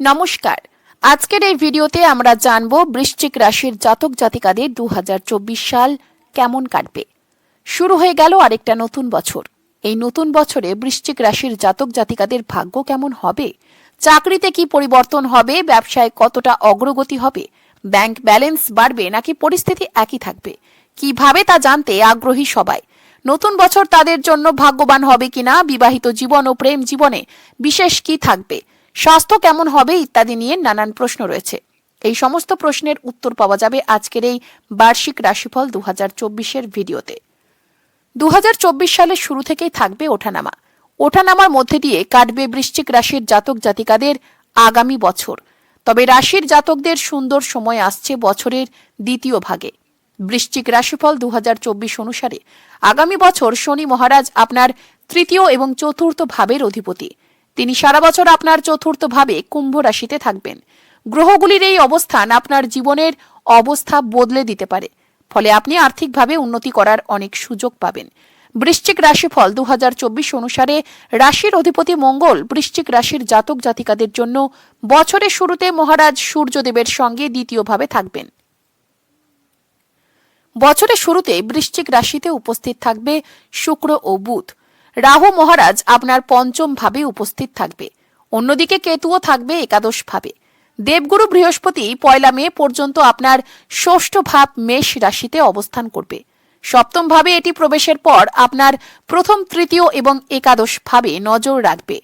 নমস্কার। আজকের এই ভিডিওতে আমরা জানব বৃশ্চিক রাশির জাতক জাতিকাদের দু হাজার চব্বিশ সাল কেমন কাটবে। শুরু হয়ে গেল আরেকটা নতুন বছর। এই নতুন বছরে বৃশ্চিক রাশির জাতক জাতিকাদের ভাগ্য কেমন হবে? চাকরিতে কি পরিবর্তন হবে? ব্যবসায় কতটা অগ্রগতি হবে? ব্যাংক ব্যালেন্স বাড়বে নাকি পরিস্থিতি একই থাকবে? কীভাবে তা জানতে আগ্রহী সবাই? নতুন বছর তাদের জন্য ভাগ্যবান হবে কিনা? বিবাহিত জীবন ও প্রেম জীবনে বিশেষ কি থাকবে? স্বাস্থ্য কেমন হবে ইত্যাদি নিয়ে নানান প্রশ্ন রয়েছে। এই সমস্ত প্রশ্নের উত্তর পাওয়া যাবে আজকের এই বার্ষিক রাশিফল দু হাজার ভিডিওতে। দু সালের শুরু থেকেই থাকবে ওঠানামা। ওঠানামার মধ্যে দিয়ে কাটবে বৃশ্চিক রাশির জাতক জাতিকাদের আগামী বছর। তবে রাশির জাতকদের সুন্দর সময় আসছে বছরের দ্বিতীয় ভাগে। বৃশ্চিক রাশিফল দু হাজার চব্বিশ অনুসারে আগামী বছর শনি মহারাজ আপনার তৃতীয় এবং চতুর্থ ভাবের অধিপতি। তিনি সারা বছর আপনার চতুর্থ ভাবে কুম্ভ রাশিতে থাকবেন। গ্রহগুলির এই অবস্থান আপনার জীবনের অবস্থা বদলে দিতে পারে। ফলে আপনি আর্থিকভাবে উন্নতি করার অনেক সুযোগ পাবেন। বৃশ্চিক রাশিফল দু অনুসারে রাশির অধিপতি মঙ্গল বৃশ্চিক রাশির জাতক জাতিকাদের জন্য বছরের শুরুতে মহারাজ সূর্যদেবের সঙ্গে দ্বিতীয়ভাবে থাকবেন। বছরের শুরুতে বৃশ্চিক রাশিতে উপস্থিত থাকবে শুক্র ও বুধ। রাহু মহারাজ আপনার পঞ্চম ভাবে উপস্থিত থাকবে। অন্যদিকে কেতুও থাকবে একাদশ ভাবে। দেবগুরু বৃহস্পতি পয়লা মে পর্যন্ত আপনার ষষ্ঠ ভাব মেষ রাশিতে অবস্থান করবে। সপ্তম ভাবে এটি প্রবেশের পর আপনার প্রথম, তৃতীয় এবং একাদশ ভাবে নজর রাখবে।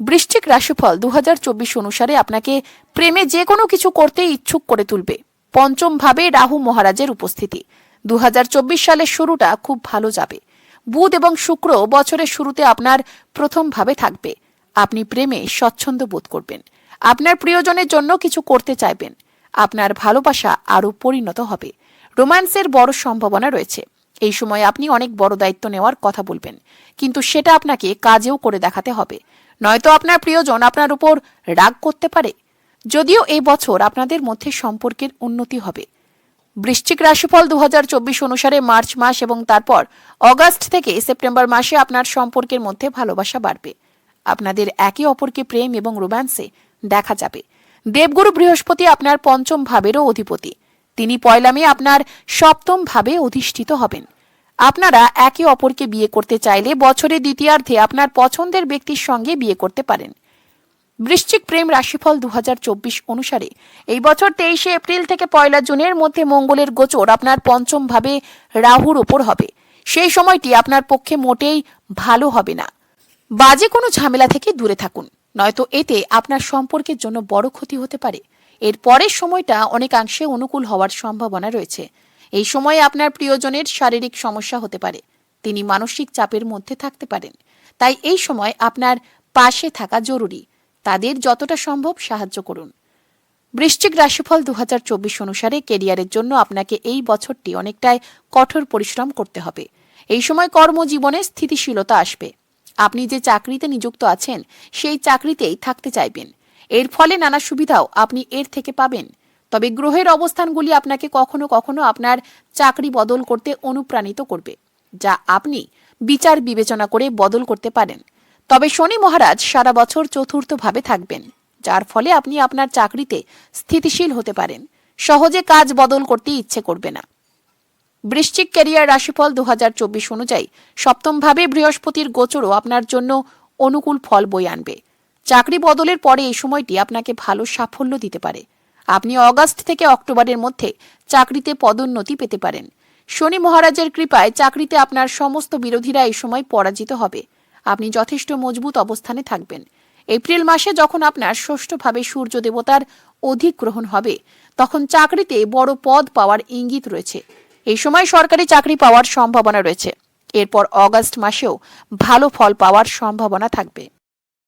বৃশ্চিক রাশিফল দু হাজার চব্বিশ অনুসারে আপনাকে প্রেমে যে কোনো কিছু করতে ইচ্ছুক করে তুলবে। পঞ্চম ভাবে রাহু মহারাজের উপস্থিতি। দু হাজার চব্বিশ সালের শুরুটা খুব ভালো যাবে। বুধ এবং শুক্র বছরের শুরুতে আপনার প্রথম ভাবে থাকবে। আপনি প্রেমে স্বচ্ছন্দ বোধ করবেন। আপনার প্রিয়জনের জন্য কিছু করতে চাইবেন। আপনার ভালোবাসা আরও পরিণত হবে। রোম্যান্সের বড় সম্ভাবনা রয়েছে। এই সময় আপনি অনেক বড় দায়িত্ব নেওয়ার কথা বলবেন। কিন্তু সেটা আপনাকে কাজেও করে দেখাতে হবে। নয়তো আপনার প্রিয়জন আপনার উপর রাগ করতে পারে। যদিও এই বছর আপনাদের মধ্যে সম্পর্কের উন্নতি হবে। বৃশ্চিক রাশিফল দু হাজার চব্বিশ অনুসারে মার্চ মাস এবং তারপর অগাস্ট থেকে সেপ্টেম্বর মাসে আপনার সম্পর্কের মধ্যে ভালোবাসা বাড়বে। আপনাদের একে অপরকে প্রেম এবং রোম্যান্সে দেখা যাবে। দেবগুরু বৃহস্পতি আপনার পঞ্চম ভাবেরও অধিপতি। তিনি পয়লা মে আপনার সপ্তম ভাবে অধিষ্ঠিত হবেন। আপনারা একে অপরকে বিয়ে করতে চাইলে বছরের দ্বিতীয়ার্ধে আপনার পছন্দের ব্যক্তির সঙ্গে বিয়ে করতে পারেন। বৃশ্চিক প্রেম রাশিফল দু হাজার চব্বিশ অনুসারে। এই বছর তেইশে এপ্রিল থেকে পয়লা জুনের মধ্যে মঙ্গলের গোচর আপনার পঞ্চম ভাবে রাহুর ওপর হবে। সেই সময়টি আপনার পক্ষে মোটেই ভালো হবে না। বাজে কোনো ঝামেলা থেকে দূরে থাকুন, নয়তো এতে আপনার সম্পর্কের জন্য বড় ক্ষতি হতে পারে। এর পরের সময়টা অনেকাংশে অনুকূল হওয়ার সম্ভাবনা রয়েছে। এই সময়ে আপনার প্রিয়জনের শারীরিক সমস্যা হতে পারে। তিনি মানসিক চাপের মধ্যে থাকতে পারেন। তাই এই সময় আপনার পাশে থাকা জরুরি। তাদের যতটা সম্ভব সাহায্য করুন। বৃশ্চিক রাশিফল দু হাজার চব্বিশ অনুসারে কেরিয়ারের জন্য আপনাকে এই বছরটি অনেকটাই কঠোর পরিশ্রম করতে হবে। এই সময় কর্মজীবনে স্থিতিশীলতা আসবে। আপনি যে চাকরিতে নিযুক্ত আছেন, সেই চাকরিতেই থাকতে চাইবেন। এর ফলে নানা সুবিধাও আপনি এর থেকে পাবেন। তবে গ্রহের অবস্থানগুলি আপনাকে কখনো কখনো আপনার চাকরি বদল করতে অনুপ্রাণিত করবে, যা আপনি বিচার বিবেচনা করে বদল করতে পারেন। তবে শনি মহারাজ সারা বছর চতুর্থভাবে থাকবেন, যার ফলে আপনি আপনার চাকরিতে স্থিতিশীল হতে পারেন। সহজে কাজ বদল করতে ইচ্ছে করবে না। বৃশ্চিক ক্যারিয়ার রাশিফল দু হাজার চব্বিশ অনুযায়ী সপ্তমভাবে বৃহস্পতির গোচরও আপনার জন্য অনুকূল ফল বই আনবে। চাকরি বদলের পরে এই সময়টি আপনাকে ভালো সাফল্য দিতে পারে। আপনি অগাস্ট থেকে অক্টোবরের মধ্যে চাকরিতে পদোন্নতি পেতে পারেন। শনি মহারাজের কৃপায় চাকরিতে আপনার সমস্ত বিরোধীরা এই সময় পরাজিত হবে। আপনি যথেষ্ট মজবুত অবস্থানে থাকবেন। এপ্রিল মাসে যখন আপনার ষষ্ঠভাবে সূর্য দেবতার অধিগ্রহণ হবে, তখন চাকরিতে বড় পদ পাওয়ার ইঙ্গিত রয়েছে। এই সময় সরকারি চাকরি পাওয়ার সম্ভাবনা রয়েছে। এরপর অগাস্ট মাসেও ভালো ফল পাওয়ার সম্ভাবনা থাকবে।